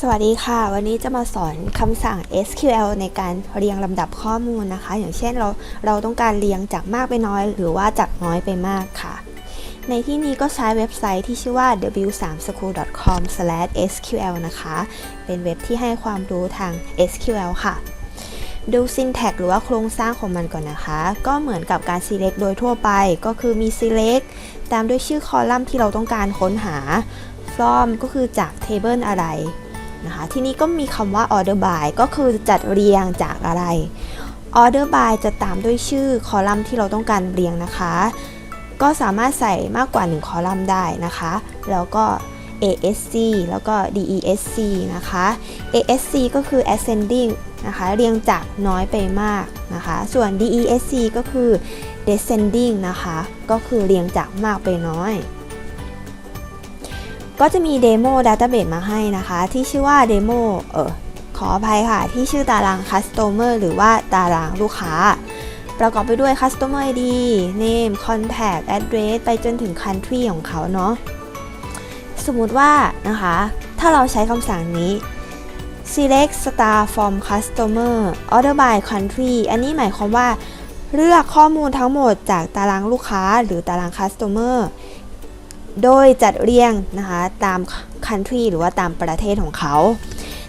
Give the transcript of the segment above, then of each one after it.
สวัสดีค่ะ วันนี้จะมาสอนคำสั่ง SQL ในการเรียงลำดับข้อมูลนะคะ อย่างเช่นเราเราต้องการเรียงจากมากไปน้อย หรือว่าจากน้อยไปมากค่ะ ในที่นี้ก็ใช้เว็บไซต์ที่ชื่อว่า w3school.com/sql นะคะ เป็นเว็บที่ให้ความรู้ทาง SQL ค่ะ ดู syntax หรือว่าโครงสร้างของมันก่อนนะคะ ก็เหมือนกับการ select โดยทั่วไป ก็คือมี select ตามด้วยชื่อคอลัมน์ที่เราต้องการค้นหา from ก็คือจาก table อะไร นะคะ ที่นี้ก็มีคำว่า order by ก็คือจัดเรียงจากอะไร order by จะตามด้วยชื่อคอลัมน์ที่เราต้องการเรียงนะคะ ก็สามารถใส่มากกว่า 1 คอลัมน์ได้นะคะ แล้วก็ ASC แล้วก็ DESC นะคะ ASC ก็คือ ascending นะคะ เรียงจากน้อยไปมากนะคะ ส่วน DESC ก็คือ descending นะคะ ก็คือเรียงจากมากไปน้อย ก็จะมีเดโมดัตเตอร์เบสมาให้นะคะ ที่ชื่อว่าเดโมเออขออภัยค่ะ ที่ชื่อตาราง Customer หรือว่าตารางลูกค้า ประกอบไปด้วย Customer ID Name Contact Address ไปจนถึง Country ของเขาเนาะสมมุติว่านะคะ ถ้าเราใช้คำสั่งนี้ select star from customer order by country อันนี้หมายความว่า เลือกข้อมูลทั้งหมดจากตารางลูกค้าหรือตาราง customer โดยจัดเรียงนะคะตาม country หรือว่าตามประเทศของเขา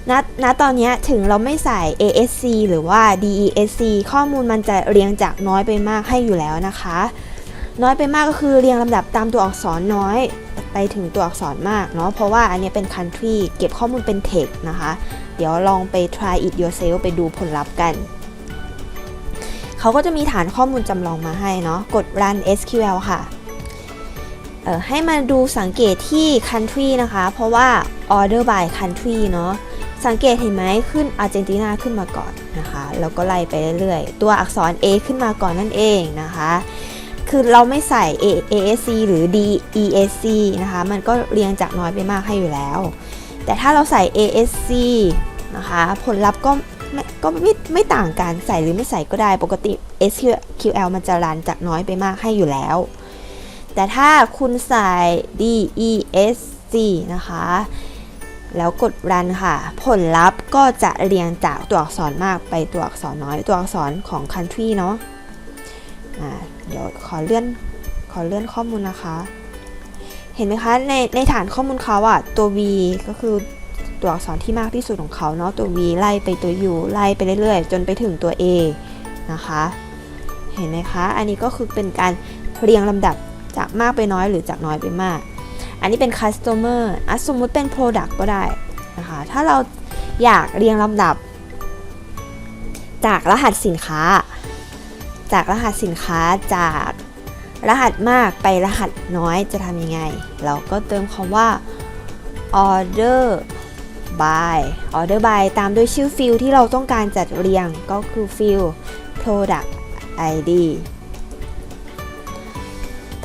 ณณตอนนี้ถึงเราไม่ใส่ ASC หรือว่า DESC ข้อมูลมันจะเรียงจากน้อยไปมากให้อยู่แล้วนะคะ น้อยไปมากก็คือเรียงลำดับตามตัวอักษรน้อย ไปถึงตัวอักษรมากเนาะเพราะว่าอันนี้เป็น country เก็บข้อมูลเป็น text นะคะ เดี๋ยวลองไป try it yourself ไปดูผลลัพธ์กัน เขาก็จะมีฐานข้อมูลจำลองมาให้เนาะกด run SQL ค่ะ ให้มาดูสังเกตที่ country นะคะ เพราะว่า order by country เนาะสังเกตเห็นไหมขึ้นอาร์เจนตินาขึ้นมาก่อนนะคะแล้วก็ไล่ไปเรื่อยๆ ตัวอักษร A ขึ้นมาก่อนนั่นเองนะคะ คือเราไม่ใส่ A ASC หรือ DESC นะคะ มันก็เรียงจากน้อยไปมากให้อยู่แล้ว แต่ถ้าเราใส่ ASC นะคะ ผลลัพธ์ก็ไม่ก็ไม่ไม่ต่างกันใส่หรือไม่ใส่ก็ได้ปกติ SQL มันจะรันจากน้อยไปมากให้อยู่แล้ว แต่ถ้าคุณใส่ DESC นะคะ แล้วกดรันค่ะ ผลลัพธ์ก็จะเรียงจากตัวอักษรมากไปตัวอักษรน้อย ตัวอักษรของ country เนาะอ่าเดี๋ยวขอเลื่อนขอเลื่อนข้อมูลนะคะ เห็นไหมคะในในฐานข้อมูลเขาอะตัว V ก็คือตัวอักษรที่มากที่สุดของเขาเนาะตัว V ไล่ไปตัว U ไล่ไปเรื่อยๆ จนไปถึงตัว A นะคะ เห็นไหมคะ อันนี้ก็คือเป็นการเรียงลำดับ จากมากไปน้อยหรือจากน้อยไปมาก อันนี้เป็น customer อะสมมุติเป็น product ก็ได้นะคะ ถ้าเราอยากเรียงลำดับ จากรหัสสินค้า จากรหัสสินค้าจากรหัสมากไปรหัสน้อยจะทำยังไง เราก็เติมคำว่า order by order by ตามด้วยชื่อฟิลที่เราต้องการจัดเรียงก็คือฟิล product id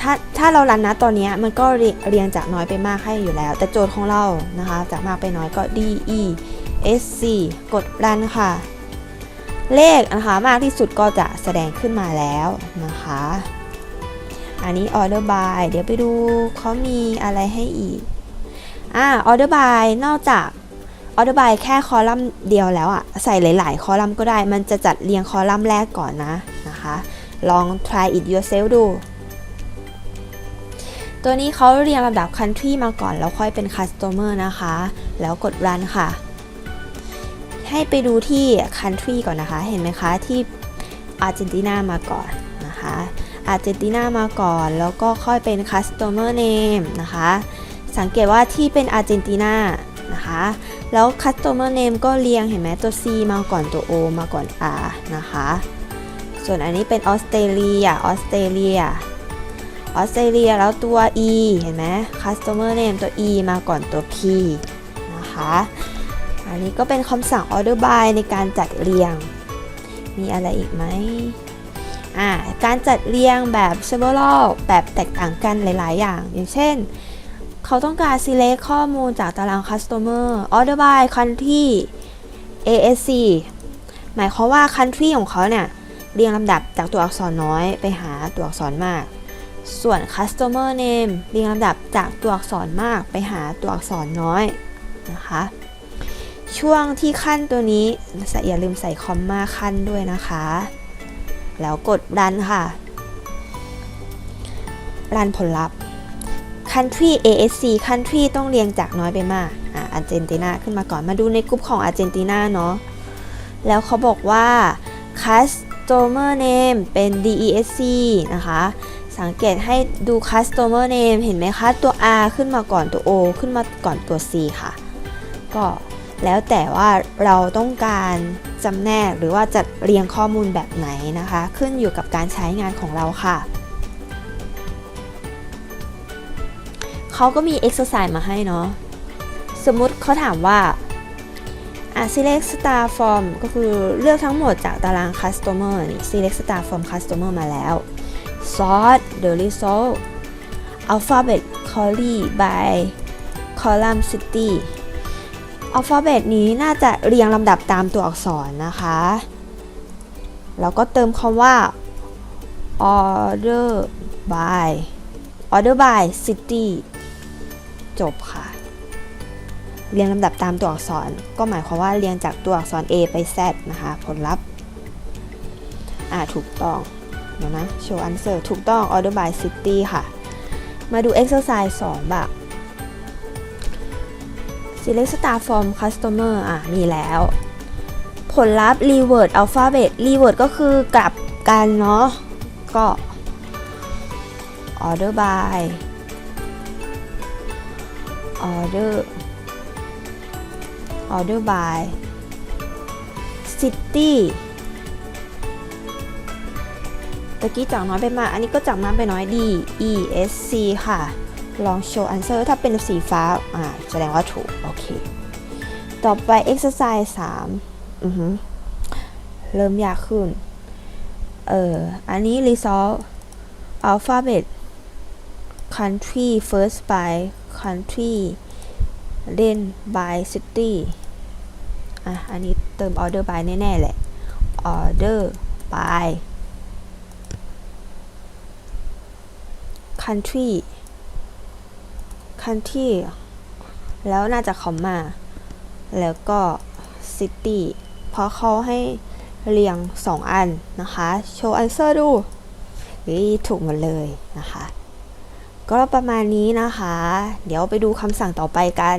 ถ้าถ้าเรารันนะตอนนี้มันก็เรียเรียงจากน้อยไปมากให้อยู่แล้ว แต่โจทย์ของเรานะคะ จากมากไปน้อยก็ d e s c กดรันค่ะ เลขนะคะมากที่สุดก็จะแสดงขึ้นมาแล้วนะคะ อันนี้ order by เดี๋ยวไปดูเขามีอะไรให้อีกอ่า order by นอกจาก order by แค่คอลัมน์เดียวแล้วอะใส่หลาย ๆ คอลัมน์ก็ได้ มันจะจัดเรียงคอลัมน์แรกก่อนนะนะคะ ลอง try it yourself ดู ตัวนี้เขาเรียงลำดับ country มาก่อนแล้วค่อยเป็น customer นะคะ แล้วกด run ค่ะ ให้ไปดูที่ country ก่อนนะคะ เห็นไหมคะที่อาร์เจนตินามาก่อนนะคะอาร์เจนตินามาก่อนแล้วก็ค่อยเป็น customer name นะคะ สังเกตว่าที่เป็นอาร์เจนตินานะคะ แล้ว customer name ก็เรียงเห็นไหมตัว C มาก่อนตัว O มาก่อน R นะคะ ส่วนอันนี้เป็นออสเตรเลียออสเตรเลีย ออสเตรเลียแล้วตัว E เห็นไหม customer name ตัว E มาก่อนตัว P นะคะ อันนี้ก็เป็นคำสั่ง order by ในการจัดเรียง มีอะไรอีกไหมอ่าการจัดเรียงแบบ several แบบแตกต่างกันหลาย ๆ อย่าง อย่างเช่น เขาต้องการ select ข้อมูลจากตาราง customer order by country ASC หมายความว่า country ของเขาเนี่ย เรียงลำดับจากตัวอักษรน้อยไปหาตัวอักษรมาก ส่วน customer name เรียงลำดับจากตัวอักษรมากไปหาตัวอักษรน้อยนะคะ ช่วงที่ขั้นตัวนี้ใส่อย่าลืมใส่คอมมาขั้นด้วยนะคะ แล้วกดรันค่ะ รันผลลัพธ์ country ASC country ต้องเรียงจากน้อยไปมากอะอาร์เจนตินาขึ้นมาก่อน มาดูในกลุ่มของอาร์เจนตินาเนาะ แล้วเขาบอกว่า customer name เป็น DESC นะคะ สังเกตให้ดู customer name เห็นไหมคะ ตัว R ขึ้นมาก่อนตัว O ขึ้นมาก่อนตัว C ค่ะ ก็แล้วแต่ว่าเราต้องการจำแนกหรือว่าจัดเรียงข้อมูลแบบไหนนะคะ ขึ้นอยู่กับการใช้งานของเราค่ะ เขาก็มี exercise มาให้เนาะ สมมุติเขาถามว่า select star form ก็คือเลือกทั้งหมดจากตาราง customer นี่ select star form customer มาแล้ว sort the result alphabet query by column city alphabet นี้น่าจะเรียงลำดับตามตัวอักษรนะคะ แล้วก็เติมคำว่า order by order by city จบค่ะ เรียงลำดับตามตัวอักษร ก็หมายความว่าเรียงจากตัวอักษร A ไป Z นะคะ ผลลัพธ์ อ่า ถูกต้อง เดี๋ยวนะ show answer ถูกต้อง order by city ค่ะ มาดู exercise 2แบบ select star from customer อะ มีแล้ว ผลลัพธ์ reword alphabet reword ก็คือกลับกันเนาะ ก็ order by order order by city ตะกี้จากน้อยไปมาก อันนี้ก็จากมากไปน้อย D E S C ค่ะ ลอง show answer ถ้าเป็นสีฟ้า อ่า แสดงว่าถูก โอเค ต่อไป exercise 3อือหือเริ่มยากขึ้น เออ อันนี้ result alphabet country first by country then by city อะ อันนี้เติม order by แน่ ๆ แหละ order by country country แล้วน่าจะคอมมา แล้วก็ city เพราะเขาให้เรียง 2 อันนะคะ โชว์ answer ดูนี่ถูกหมดเลยนะคะ ก็ประมาณนี้นะคะ เดี๋ยวไปดูคำสั่งต่อไปกัน